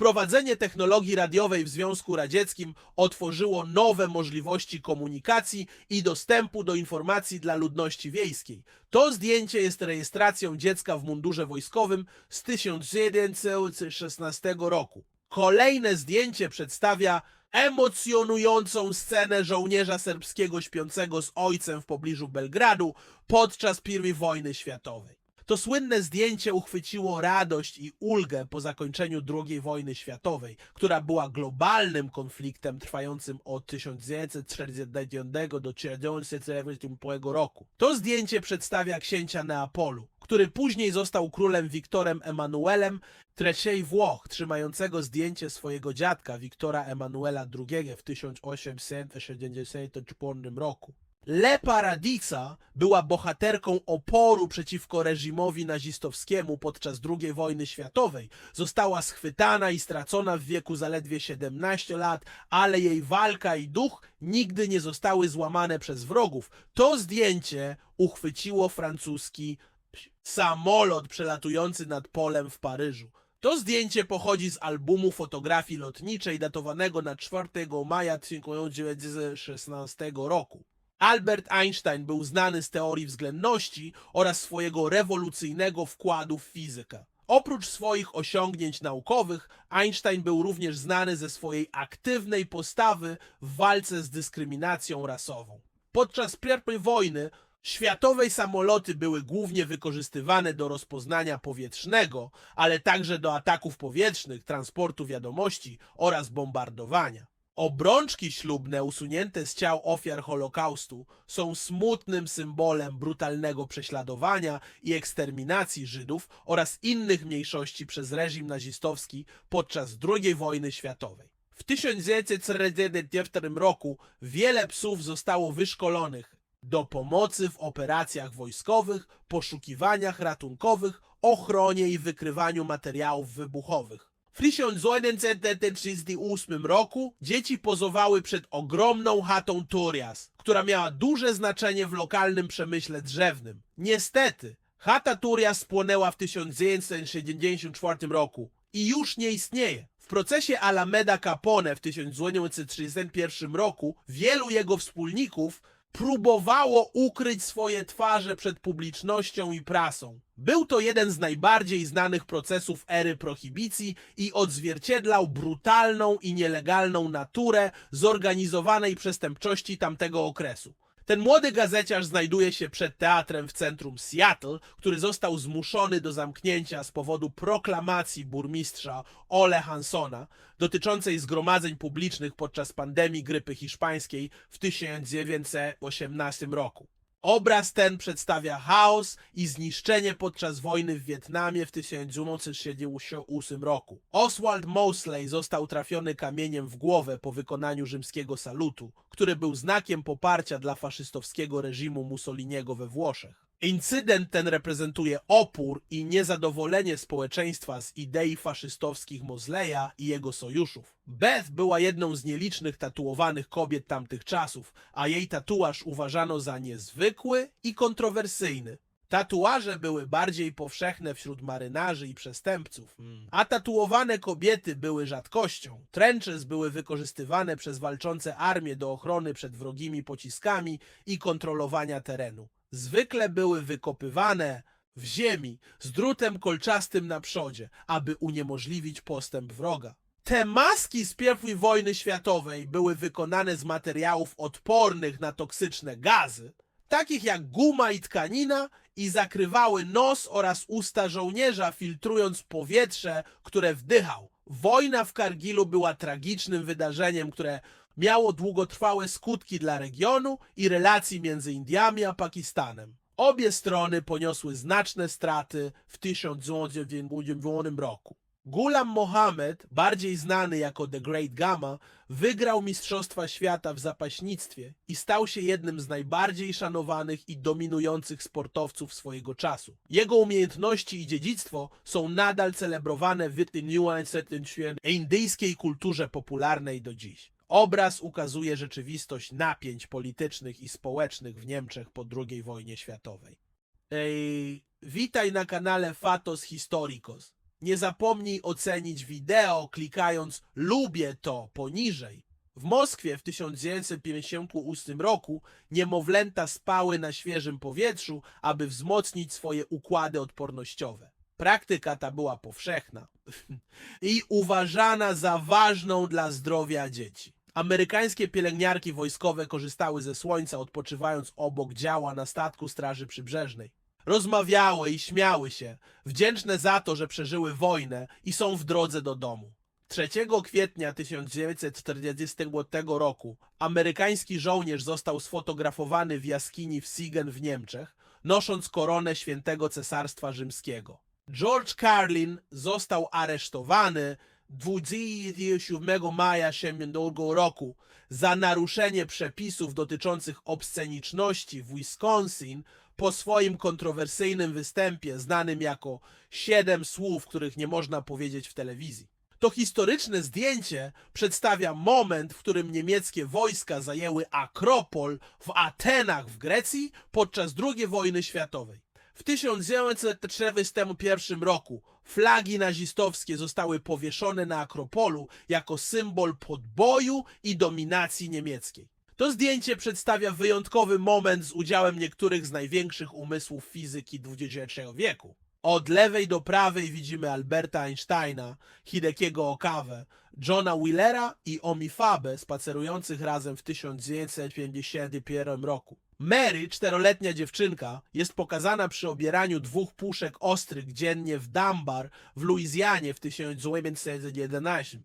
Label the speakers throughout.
Speaker 1: Wprowadzenie technologii radiowej w Związku Radzieckim otworzyło nowe możliwości komunikacji i dostępu do informacji dla ludności wiejskiej. To zdjęcie jest rejestracją dziecka w mundurze wojskowym z 1916 roku. Kolejne zdjęcie przedstawia emocjonującą scenę żołnierza serbskiego śpiącego z ojcem w pobliżu Belgradu podczas I wojny światowej. To słynne zdjęcie uchwyciło radość i ulgę po zakończeniu II wojny światowej, która była globalnym konfliktem trwającym od 1949 do 1941 roku. To zdjęcie przedstawia księcia Neapolu, który później został królem Wiktorem Emanuelem III Włoch, trzymającego zdjęcie swojego dziadka Wiktora Emanuela II w 1864 roku. Le Paradisa była bohaterką oporu przeciwko reżimowi nazistowskiemu podczas II wojny światowej. Została schwytana i stracona w wieku zaledwie 17 lat, ale jej walka i duch nigdy nie zostały złamane przez wrogów. To zdjęcie uchwyciło francuski samolot przelatujący nad polem w Paryżu. To zdjęcie pochodzi z albumu fotografii lotniczej datowanego na 4 maja 1916 roku. Albert Einstein był znany z teorii względności oraz swojego rewolucyjnego wkładu w fizykę. Oprócz swoich osiągnięć naukowych, Einstein był również znany ze swojej aktywnej postawy w walce z dyskryminacją rasową. Podczas I wojny światowej samoloty były głównie wykorzystywane do rozpoznania powietrznego, ale także do ataków powietrznych, transportu wiadomości oraz bombardowania. Obrączki ślubne usunięte z ciał ofiar Holokaustu są smutnym symbolem brutalnego prześladowania i eksterminacji Żydów oraz innych mniejszości przez reżim nazistowski podczas II wojny światowej. W 1944 roku wiele psów zostało wyszkolonych do pomocy w operacjach wojskowych, poszukiwaniach ratunkowych, ochronie i wykrywaniu materiałów wybuchowych. W 1938 roku dzieci pozowały przed ogromną chatą Turias, która miała duże znaczenie w lokalnym przemyśle drzewnym. Niestety, chata Turias spłonęła w 1974 roku i już nie istnieje. W procesie Alameda Capone w 1931 roku wielu jego wspólników próbowało ukryć swoje twarze przed publicznością i prasą. Był to jeden z najbardziej znanych procesów ery prohibicji i odzwierciedlał brutalną i nielegalną naturę zorganizowanej przestępczości tamtego okresu. Ten młody gazeciarz znajduje się przed teatrem w centrum Seattle, który został zmuszony do zamknięcia z powodu proklamacji burmistrza Ole Hansona dotyczącej zgromadzeń publicznych podczas pandemii grypy hiszpańskiej w 1918 roku. Obraz ten przedstawia chaos i zniszczenie podczas wojny w Wietnamie w 1978 roku. Oswald Mosley został trafiony kamieniem w głowę po wykonaniu rzymskiego salutu, który był znakiem poparcia dla faszystowskiego reżimu Mussoliniego we Włoszech. Incydent ten reprezentuje opór i niezadowolenie społeczeństwa z idei faszystowskich Mosleya i jego sojuszów. Beth była jedną z nielicznych tatuowanych kobiet tamtych czasów, a jej tatuaż uważano za niezwykły i kontrowersyjny. Tatuaże były bardziej powszechne wśród marynarzy i przestępców, a tatuowane kobiety były rzadkością. Trenches były wykorzystywane przez walczące armie do ochrony przed wrogimi pociskami i kontrolowania terenu. Zwykle były wykopywane w ziemi z drutem kolczastym na przodzie, aby uniemożliwić postęp wroga. Te maski z I wojny światowej były wykonane z materiałów odpornych na toksyczne gazy, takich jak guma i tkanina, i zakrywały nos oraz usta żołnierza, filtrując powietrze, które wdychał. Wojna w Kargilu była tragicznym wydarzeniem, które miało długotrwałe skutki dla regionu i relacji między Indiami a Pakistanem. Obie strony poniosły znaczne straty w 1999 roku. Gulam Mohammed, bardziej znany jako The Great Gama, wygrał Mistrzostwa Świata w zapaśnictwie i stał się jednym z najbardziej szanowanych i dominujących sportowców swojego czasu. Jego umiejętności i dziedzictwo są nadal celebrowane w indyjskiej kulturze popularnej do dziś. Obraz ukazuje rzeczywistość napięć politycznych i społecznych w Niemczech po II wojnie światowej. Ej, witaj na kanale Fatos Historicos. Nie zapomnij ocenić wideo klikając lubię to poniżej. W Moskwie w 1958 roku niemowlęta spały na świeżym powietrzu, aby wzmocnić swoje układy odpornościowe. Praktyka ta była powszechna i uważana za ważną dla zdrowia dzieci. Amerykańskie pielęgniarki wojskowe korzystały ze słońca, odpoczywając obok działa na statku Straży Przybrzeżnej. Rozmawiały i śmiały się, wdzięczne za to, że przeżyły wojnę i są w drodze do domu. 3 kwietnia 1940 roku amerykański żołnierz został sfotografowany w jaskini w Siegen w Niemczech, nosząc koronę świętego cesarstwa rzymskiego. George Carlin został aresztowany 27 maja 70 roku za naruszenie przepisów dotyczących obsceniczności w Wisconsin po swoim kontrowersyjnym występie znanym jako Siedem słów, których nie można powiedzieć w telewizji. To historyczne zdjęcie przedstawia moment, w którym niemieckie wojska zajęły Akropol w Atenach w Grecji podczas II wojny światowej. W 1941 roku flagi nazistowskie zostały powieszone na Akropolu jako symbol podboju i dominacji niemieckiej. To zdjęcie przedstawia wyjątkowy moment z udziałem niektórych z największych umysłów fizyki XX wieku. Od lewej do prawej widzimy Alberta Einsteina, Hidekiego Okawę, Johna Wheelera i Omi Fabę spacerujących razem w 1951 roku. Mary, czteroletnia dziewczynka, jest pokazana przy obieraniu dwóch puszek ostrych dziennie w Dunbar w Luizjanie w 1911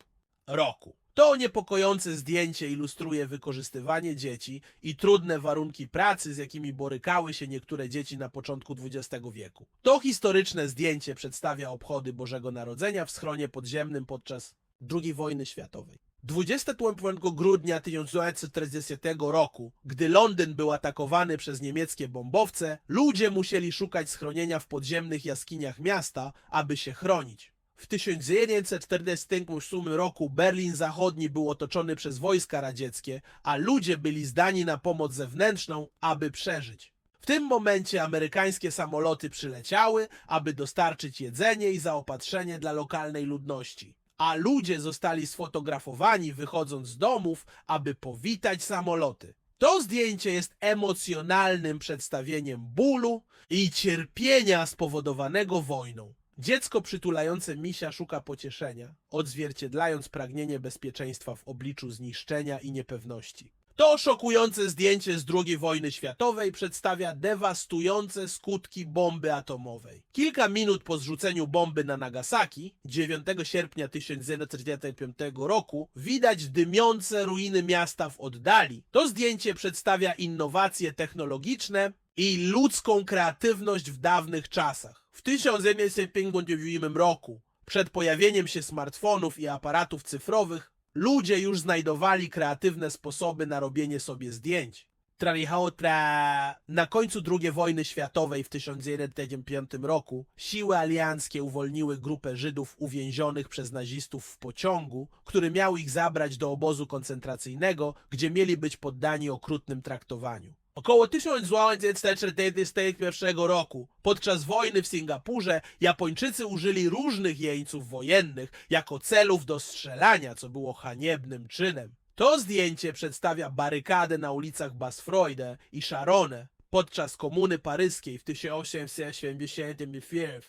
Speaker 1: roku. To niepokojące zdjęcie ilustruje wykorzystywanie dzieci i trudne warunki pracy, z jakimi borykały się niektóre dzieci na początku XX wieku. To historyczne zdjęcie przedstawia obchody Bożego Narodzenia w schronie podziemnym podczas II wojny światowej. 25 grudnia 1940 roku, gdy Londyn był atakowany przez niemieckie bombowce, ludzie musieli szukać schronienia w podziemnych jaskiniach miasta, aby się chronić. W 1947 roku Berlin Zachodni był otoczony przez wojska radzieckie, a ludzie byli zdani na pomoc zewnętrzną, aby przeżyć. W tym momencie amerykańskie samoloty przyleciały, aby dostarczyć jedzenie i zaopatrzenie dla lokalnej ludności. A ludzie zostali sfotografowani wychodząc z domów, aby powitać samoloty. To zdjęcie jest emocjonalnym przedstawieniem bólu i cierpienia spowodowanego wojną. Dziecko przytulające misia szuka pocieszenia, odzwierciedlając pragnienie bezpieczeństwa w obliczu zniszczenia i niepewności. To szokujące zdjęcie z II wojny światowej przedstawia dewastujące skutki bomby atomowej. Kilka minut po zrzuceniu bomby na Nagasaki, 9 sierpnia 1945 roku, widać dymiące ruiny miasta w oddali. To zdjęcie przedstawia innowacje technologiczne i ludzką kreatywność w dawnych czasach. W 1959 roku, przed pojawieniem się smartfonów i aparatów cyfrowych, ludzie już znajdowali kreatywne sposoby na robienie sobie zdjęć. Tralichało tra... Na końcu II wojny światowej w 1945 roku siły alianckie uwolniły grupę Żydów uwięzionych przez nazistów w pociągu, który miał ich zabrać do obozu koncentracyjnego, gdzie mieli być poddani okrutnym traktowaniu. Około 1941 roku, podczas wojny w Singapurze, Japończycy użyli różnych jeńców wojennych jako celów do strzelania, co było haniebnym czynem. To zdjęcie przedstawia barykadę na ulicach Basfreude i Charonne podczas Komuny Paryskiej w 1871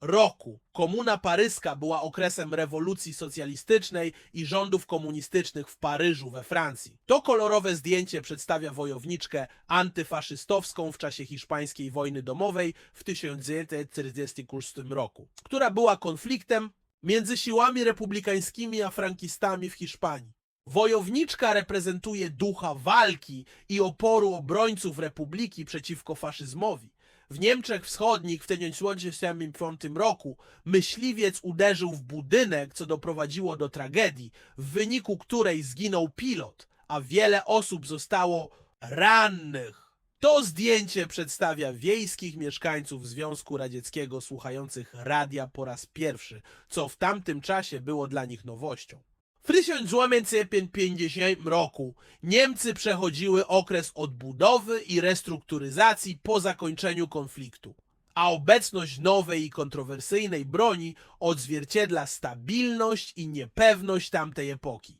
Speaker 1: roku. Komuna paryska była okresem rewolucji socjalistycznej i rządów komunistycznych w Paryżu we Francji. To kolorowe zdjęcie przedstawia wojowniczkę antyfaszystowską w czasie hiszpańskiej wojny domowej w 1946 roku, która była konfliktem między siłami republikańskimi a frankistami w Hiszpanii. Wojowniczka reprezentuje ducha walki i oporu obrońców republiki przeciwko faszyzmowi. W Niemczech Wschodnich w 1975 roku myśliwiec uderzył w budynek, co doprowadziło do tragedii, w wyniku której zginął pilot, a wiele osób zostało rannych. To zdjęcie przedstawia wiejskich mieszkańców Związku Radzieckiego słuchających radia po raz pierwszy, co w tamtym czasie było dla nich nowością. W 1950 roku Niemcy przechodziły okres odbudowy i restrukturyzacji po zakończeniu konfliktu. a obecność nowej i kontrowersyjnej broni odzwierciedla stabilność i niepewność tamtej epoki.